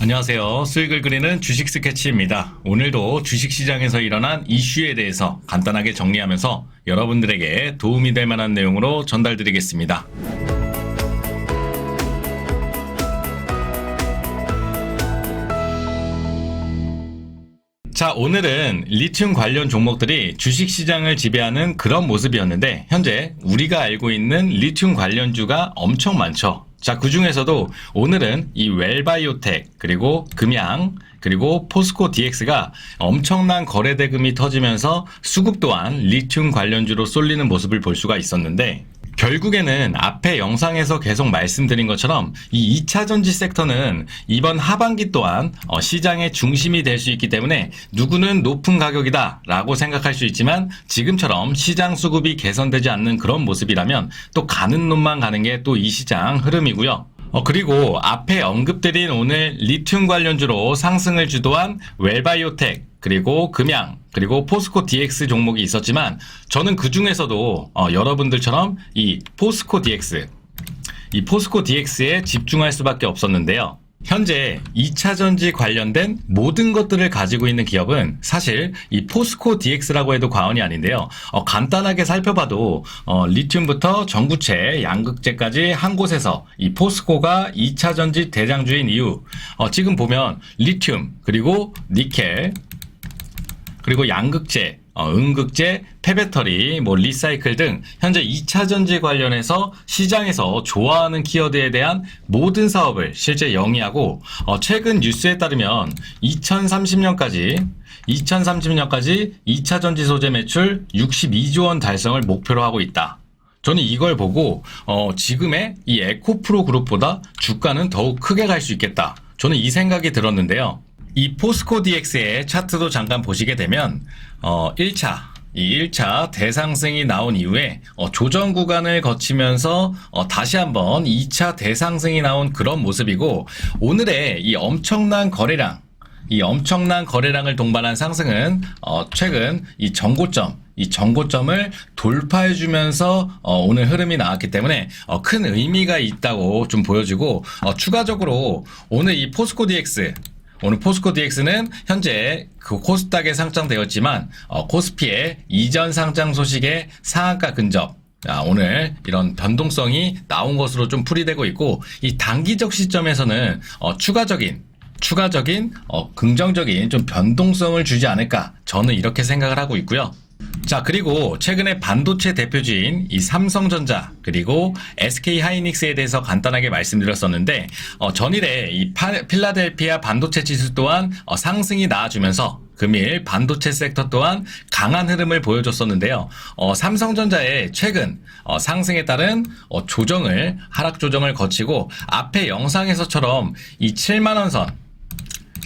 안녕하세요. 수익을 그리는 주식 스케치입니다. 오늘도 주식 시장에서 일어난 이슈에 대해서 간단하게 정리하면서 여러분들에게 도움이 될 만한 내용으로 전달드리겠습니다. 오늘은 리튬 관련 종목들이 주식 시장을 지배하는 그런 모습이었는데, 현재 우리가 알고 있는 리튬 관련주가 엄청 많죠. 자, 그 중에서도 오늘은 이 웰바이오텍, 그리고 금양, 그리고 포스코 DX가 엄청난 거래 대금이 터지면서 수급 또한 리튬 관련주로 쏠리는 모습을 볼 수가 있었는데, 결국에는 앞에 영상에서 계속 말씀드린 것처럼 이 2차 전지 섹터는 이번 하반기 또한 어, 시장의 중심이 될 수 있기 때문에 누구는 높은 가격이다 라고 생각할 수 있지만 지금처럼 시장 수급이 개선되지 않는 그런 모습이라면 또 가는 놈만 가는 게 또 이 시장 흐름이고요. 어, 그리고 앞에 언급드린 오늘 리튬 관련주로 상승을 주도한 웰바이오텍, 그리고 금양, 그리고 포스코 DX 종목이 있었지만 저는 그 중에서도 어, 여러분들처럼 이 포스코 DX, 이 포스코 DX에 집중할 수밖에 없었는데요. 현재 2차 전지 관련된 모든 것들을 가지고 있는 기업은 사실 이 포스코 DX라고 해도 과언이 아닌데요. 어, 간단하게 살펴봐도 어, 리튬부터 전구체, 양극재까지 한 곳에서 이 포스코가 2차 전지 대장주인 이유. 어, 지금 보면 리튬 그리고 니켈 그리고 양극재, 어, 음극재, 폐배터리, 뭐 리사이클 등 현재 2차 전지 관련해서 시장에서 좋아하는 키워드에 대한 모든 사업을 실제 영위하고 어, 최근 뉴스에 따르면 2030년까지 2030년까지 2차 전지 소재 매출 62조 원 달성을 목표로 하고 있다. 저는 이걸 보고 어, 지금의 이 에코프로 그룹보다 주가는 더욱 크게 갈 수 있겠다. 저는 이 생각이 들었는데요. 이 포스코 DX의 차트도 잠깐 보시게 되면 어 1차 이 1차 대상승이 나온 이후에 어, 조정 구간을 거치면서 어, 다시 한번 2차 대상승이 나온 그런 모습이고 오늘의 이 엄청난 거래량 이 엄청난 거래량을 동반한 상승은 어, 최근 이 정고점 이 정고점을 돌파해 주면서 어, 오늘 흐름이 나왔기 때문에 어, 큰 의미가 있다고 좀 보여지고 어, 추가적으로 오늘 이 포스코 DX 오늘 포스코 DX는 현재 그 코스닥에 상장되었지만 어, 코스피의 이전 상장 소식에 상한가 근접 아, 오늘 이런 변동성이 나온 것으로 좀 풀이되고 있고 이 단기적 시점에서는 어, 추가적인 추가적인 어, 긍정적인 좀 변동성을 주지 않을까 저는 이렇게 생각을 하고 있고요. 자, 그리고 최근에 반도체 대표주인 이 삼성전자 그리고 SK 하이닉스에 대해서 간단하게 말씀드렸었는데 어, 전일에 이 파- 필라델피아 반도체 지수 또한 어, 상승이 나와주면서 금일 반도체 섹터 또한 강한 흐름을 보여줬었는데요. 어, 삼성전자의 최근 어, 상승에 따른 어, 조정을 하락 조정을 거치고 앞에 영상에서처럼 이 7만 원 선,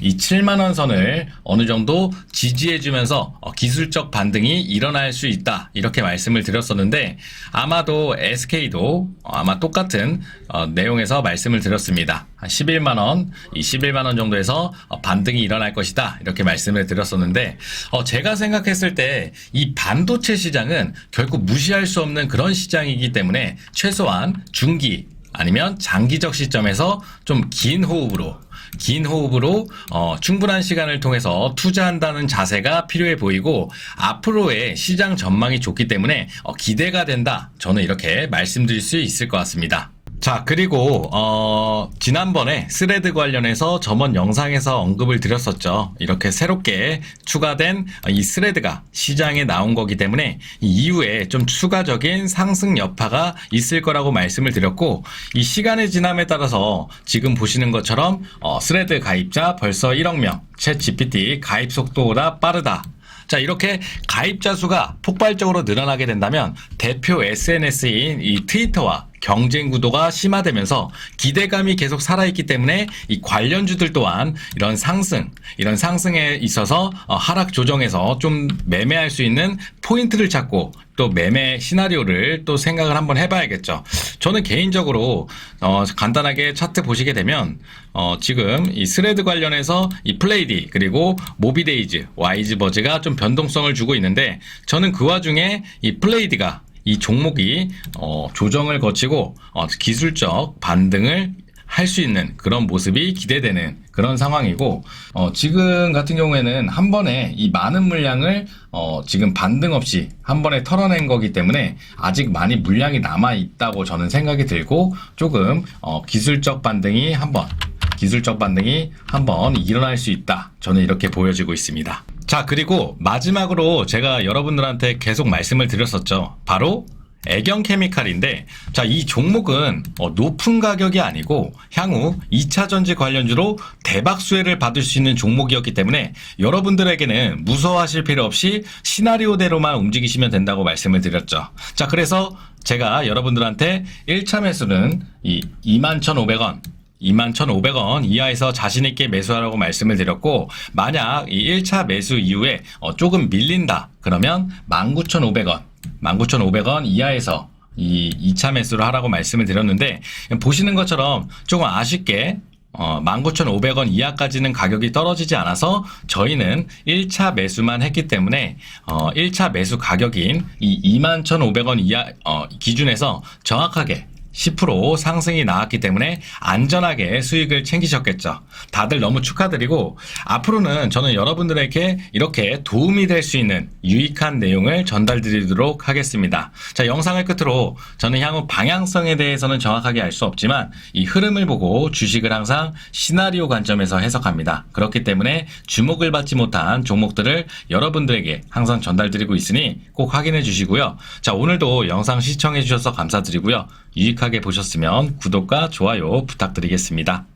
이 7만 원 선을 어느 정도 지지해 주면서 어, 기술적 반등이 일어날 수 있다. 이렇게 말씀을 드렸었는데 아마도 SK도 아마 똑같은 어, 내용에서 말씀을 드렸습니다. 한 11만 원, 이 11만 원 정도에서 어, 반등이 일어날 것이다. 이렇게 말씀을 드렸었는데 어, 제가 생각했을 때 이 반도체 시장은 결국 무시할 수 없는 그런 시장이기 때문에 최소한 중기 아니면 장기적 시점에서 좀 긴 호흡으로 긴 호흡으로 어, 충분한 시간을 통해서 투자한다는 자세가 필요해 보이고 앞으로의 시장 전망이 좋기 때문에 어, 기대가 된다. 저는 이렇게 말씀드릴 수 있을 것 같습니다. 자, 그리고, 어, 지난번에 스레드 관련해서 저번 영상에서 언급을 드렸었죠. 이렇게 새롭게 추가된 이 스레드가 시장에 나온 거기 때문에 이 이후에 좀 추가적인 상승 여파가 있을 거라고 말씀을 드렸고, 이 시간의 지남에 따라서 지금 보시는 것처럼, 어, 스레드 가입자 벌써 1억 명, 챗 GPT 가입 속도보다 빠르다. 자, 이렇게 가입자 수가 폭발적으로 늘어나게 된다면 대표 SNS인 이 트위터와 경쟁 구도가 심화되면서 기대감이 계속 살아있기 때문에 이 관련주들 또한 이런 상승, 이런 상승에 있어서 어, 하락 조정에서 좀 매매할 수 있는 포인트를 찾고 또 매매 시나리오를 또 생각을 한번 해봐야겠죠. 저는 개인적으로 어, 간단하게 차트 보시게 되면 어, 지금 이 스레드 관련해서 이 플레이디 그리고 모비데이즈, 와이즈버즈가 좀 변동성을 주고 있는데 저는 그 와중에 이 플레이디가 이 종목이 어, 조정을 거치고 어, 기술적 반등을 할 수 있는 그런 모습이 기대되는 그런 상황이고 어, 지금 같은 경우에는 한 번에 이 많은 물량을 어, 지금 반등 없이 한 번에 털어낸 거기 때문에 아직 많이 물량이 남아 있다고 저는 생각이 들고 조금 어, 기술적 반등이 한번 기술적 반등이 한번 일어날 수 있다. 저는 이렇게 보여지고 있습니다. 자, 그리고 마지막으로 제가 여러분들한테 계속 말씀을 드렸었죠. 바로 애경 케미칼인데, 자, 이 종목은 어, 높은 가격이 아니고 향후 2차 전지 관련주로 대박 수혜를 받을 수 있는 종목이었기 때문에 여러분들에게는 무서워하실 필요 없이 시나리오대로만 움직이시면 된다고 말씀을 드렸죠. 자, 그래서 제가 여러분들한테 1차 매수는 이 21,500원, 21,500원 이하에서 자신있게 매수하라고 말씀을 드렸고, 만약 이 1차 매수 이후에 어, 조금 밀린다. 그러면 19,500원, 19,500원 이하에서 이 2차 매수를 하라고 말씀을 드렸는데, 보시는 것처럼 조금 아쉽게 어, 19,500원 이하까지는 가격이 떨어지지 않아서 저희는 1차 매수만 했기 때문에 어, 1차 매수 가격인 이 21,500원 이하 어, 기준에서 정확하게 10% 상승이 나왔기 때문에 안전하게 수익을 챙기셨겠죠. 다들 너무 축하드리고 앞으로는 저는 여러분들에게 이렇게 도움이 될 수 있는 유익한 내용을 전달드리도록 하겠습니다. 자, 영상을 끝으로 저는 향후 방향성에 대해서는 정확하게 알 수 없지만 이 흐름을 보고 주식을 항상 시나리오 관점에서 해석합니다. 그렇기 때문에 주목을 받지 못한 종목들을 여러분들에게 항상 전달드리고 있으니 꼭 확인해 주시고요. 자, 오늘도 영상 시청해 주셔서 감사드리고요. 유익하게 보셨으면 구독과 좋아요 부탁드리겠습니다.